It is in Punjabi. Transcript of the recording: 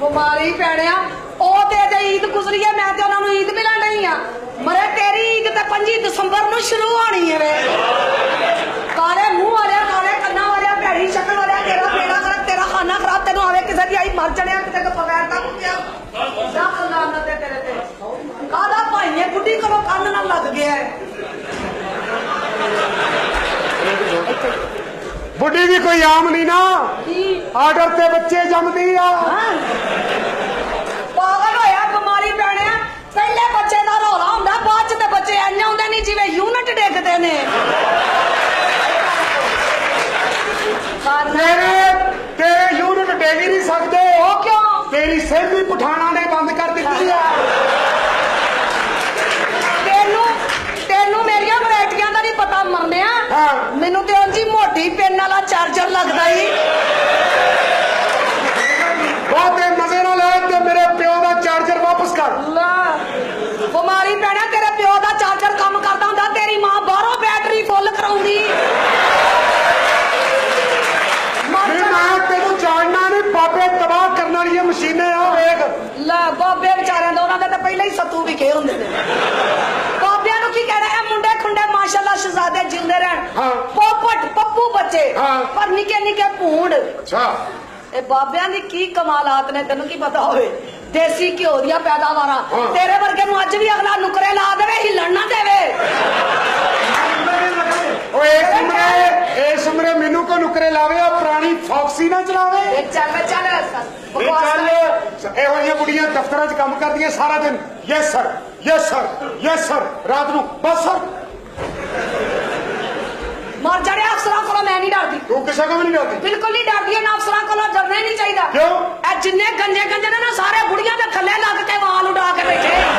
ਬਿਮਾਰੀ ਪੈਣਿਆ। ਉਹ ਤੇ ਜੇ ਈਦ ਗੁਜ਼ਰੀ ਹੈ ਮੈਂ ਤੇ ਉਹਨਾਂ ਨੂੰ ਈਦ ਮਿਲਣ ਨਹੀਂ ਆ। ਮਰੇ ਤੇਰੀ ਈਦ ਤੇ 25 ਦਸੰਬਰ ਨੂੰ ਸ਼ੁਰੂ ਹੋਣੀ ਹੈ ਵੇ ਕਾਲੇ ਮੂੰਹ ਵਾਲਿਆ ਕਾਲੇ ਕੰਨਾਂ ਵਾਲਿਆ ਭੈੜੀ ਸ਼ਕਲ ਵਾਲਿਆ ਤੇਰਾ ਬੇੜਾ ਕਰ ਤੇਰਾ ਖਾਨਾ ਖਰਾਬ ਤੈਨੂੰ ਆਵੇ ਕਿਸੇ ਦੀ ਆਈ ਮਰ ਜਣਿਆ ਕਿਤੇ ਕੋ ਬਗੈਰ ਤਾਂ ਕੁੱਤਿਆ ਜਾ ਕੰਨਾਂ ਨਾ ਤੇ ਤੇਰੇ ਤੇ ਕਾਦਾ ਭਾਈਏ ਬੁੱਢੀ ਕੋਲੋਂ ਕੰਨ ਨਾਲ ਲੱਗ ਗਿਆ ਬੁੱਢੀ ਵੀ ਕੋਈ ਆਮ ਨਹੀਂ ਨਾ। ਆਰਡਰ ਤੇ ਬੱਚੇ ਜੰਮਦੀ ਆ। ਪਾਗਲ ਹੋਇਆ ਬਿਮਾਰੀ ਪੈਣਿਆ ਪਹਿਲੇ ਬੱਚੇ ਦਾ ਰੌਲਾ ਹੁੰਦਾ ਬਾਅਦ ਚ ਤੇ ਬੱਚੇ ਐਨੇ ਹੁੰਦੇ ਨਹੀਂ ਜਿਵੇਂ ਯੂਨਿਟ ਡੇਗਦੇ ਨੇ। ਤੇਰੇ ਤੇਰੇ ਯੂਨਿਟ ਡੇਗ ਨਹੀਂ ਸਕਦੇ। ਉਹ ਕਿਉਂ? ਤੇਰੀ ਸੇਵੀ ਪਠਾਣਾ ਨੇ ਬੰਦ ਕਰ ਦਿੱਤੀ ਆ ਤੈਨੂੰ ਤੈਨੂੰ ਮੇਰੀਆਂ ਵੈਰਾਈਟੀਆਂ ਦਾ ਨਹੀਂ ਪਤਾ ਮਰਨਿਆ ਹਾਂ। ਮੈਨੂੰ ਤੇ ਉਂਝ ਹੀ ਮੋਟੀ ਪਿੰਨ ਵਾਲਾ ਚਾਰਜਰ ਲੱਗਦਾ ਈ। ਬਹੁਤੇ ਮਜ਼ੇ ਨਾਲ ਲੈ ਤੇ ਮੇਰੇ ਪਿਓ ਦਾ ਚਾਰਜਰ ਵਾਪਸ ਕਰ। ਲਾ। ਬਿਮਾਰੀ ਪੈਣਾ ਤੇਰੇ ਪਿਓ ਦਾ ਚਾਰਜਰ ਕੰਮ ਕਰਦਾ ਹੁੰਦਾ ਤੇਰੀ ਮਾਂ ਬਾਹਰੋਂ ਬੈਟਰੀ ਫੁੱਲ ਕਰਾਉਂਦੀ। ਮੈਂ ਤੈਨੂੰ ਜਾਣਨਾ ਨਹੀਂ ਬਾਬੇ ਤਬਾਹ ਕਰਨ ਵਾਲੀਆਂ ਮਸ਼ੀਨਾਂ ਆ ਵੇਖ। ਲੈ ਬਾਬੇ ਵਿਚਾਰਿਆਂ ਦਾ ਉਹਨਾਂ ਦੇ ਤਾਂ ਪਹਿਲਾਂ ਹੀ ਸੱਤੂ ਵਿਖੇ ਹੁੰਦੇ ਨੇ। ਬਾਬਿਆਂ ਨੂੰ ਕੀ ਕਹਿਣਾ ਇਹ ਮੁੰਡੇ ਖੁੰਡੇ ਮਾਸ਼ਾਅੱਲਾ ਸ਼ਹਜ਼ਾਦੇ ਜਿੰਦੇ ਰਹਿਣ। ਬੱਚੇ। ਹਾਂ। ਪਰ ਨਿੱਕੇ ਨਿੱਕੇ ਭੂੰਡ। ਅੱਛਾ। ਇਹ ਬਾਬਿਆਂ ਦੀ ਕੀ ਕਮਾਲਾਤ ਨੇ ਤੈਨੂੰ ਕੀ ਪਤਾ ਹੋਵੇ। ਦੇਸੀ ਘਿਓ ਦੀਆਂ ਪੈਦਾਵਾਰਾਂ। ਹਾਂ। ਤੇਰੇ ਵਰਗੇ ਨੂੰ ਅੱਜ ਵੀ ਅਗਲਾ ਨੁਕਰੇ ਲਾ ਦੇਵੇ ਹਿੱਲਣ ਨਾ ਦੇਵੇ। ਓਏ ਇਸ ਉਮਰੇ ਇਸ ਉਮਰੇ ਮੈਨੂੰ ਕੋ ਨੁਕਰੇ ਲਾਵੇ ਆ ਪੁਰਾਣੀ ਫੌਕਸੀ ਨਾ ਚਲਾਵੇ। ਇਹ ਚੱਲ ਵੇ ਚੱਲ। ਇਹ ਬਕਵਾਸ ਚੱਲ। ਕਰ। ਇਹੋ ਜਿਹੀਆਂ ਕੁੜੀਆਂ ਦਫ਼ਤਰਾਂ 'ਚ ਕੰਮ ਕਰਦੀਆਂ ਸਾਰਾ ਦਿਨ। Yes sir yes sir yes sir ਰਾਤ ਨੂੰ। ਬਸ ਸਰ ਪੁੱਛਿਆ ਕਿਉਂ ਨਹੀਂ ਡਰਦੀ ਬਿਲਕੁਲ ਨਹੀਂ ਡਰਦੀ ਇਹਨਾਂ ਅਫਸਰਾਂ ਕੋਲੋਂ ਡਰਨਾ ਹੀ ਨਹੀਂ ਚਾਹੀਦਾ। ਕਿਉਂ? ਇਹ ਜਿੰਨੇ ਗੰਜੇ ਗੰਜੇ ਨੇ ਨਾ ਸਾਰੇ ਬੁੜੀਆਂ ਦੇ ਥੱਲੇ ਲੱਗ ਕੇ ਵਾਲ ਉਡਾ ਕੇ ਬੈਠੇ।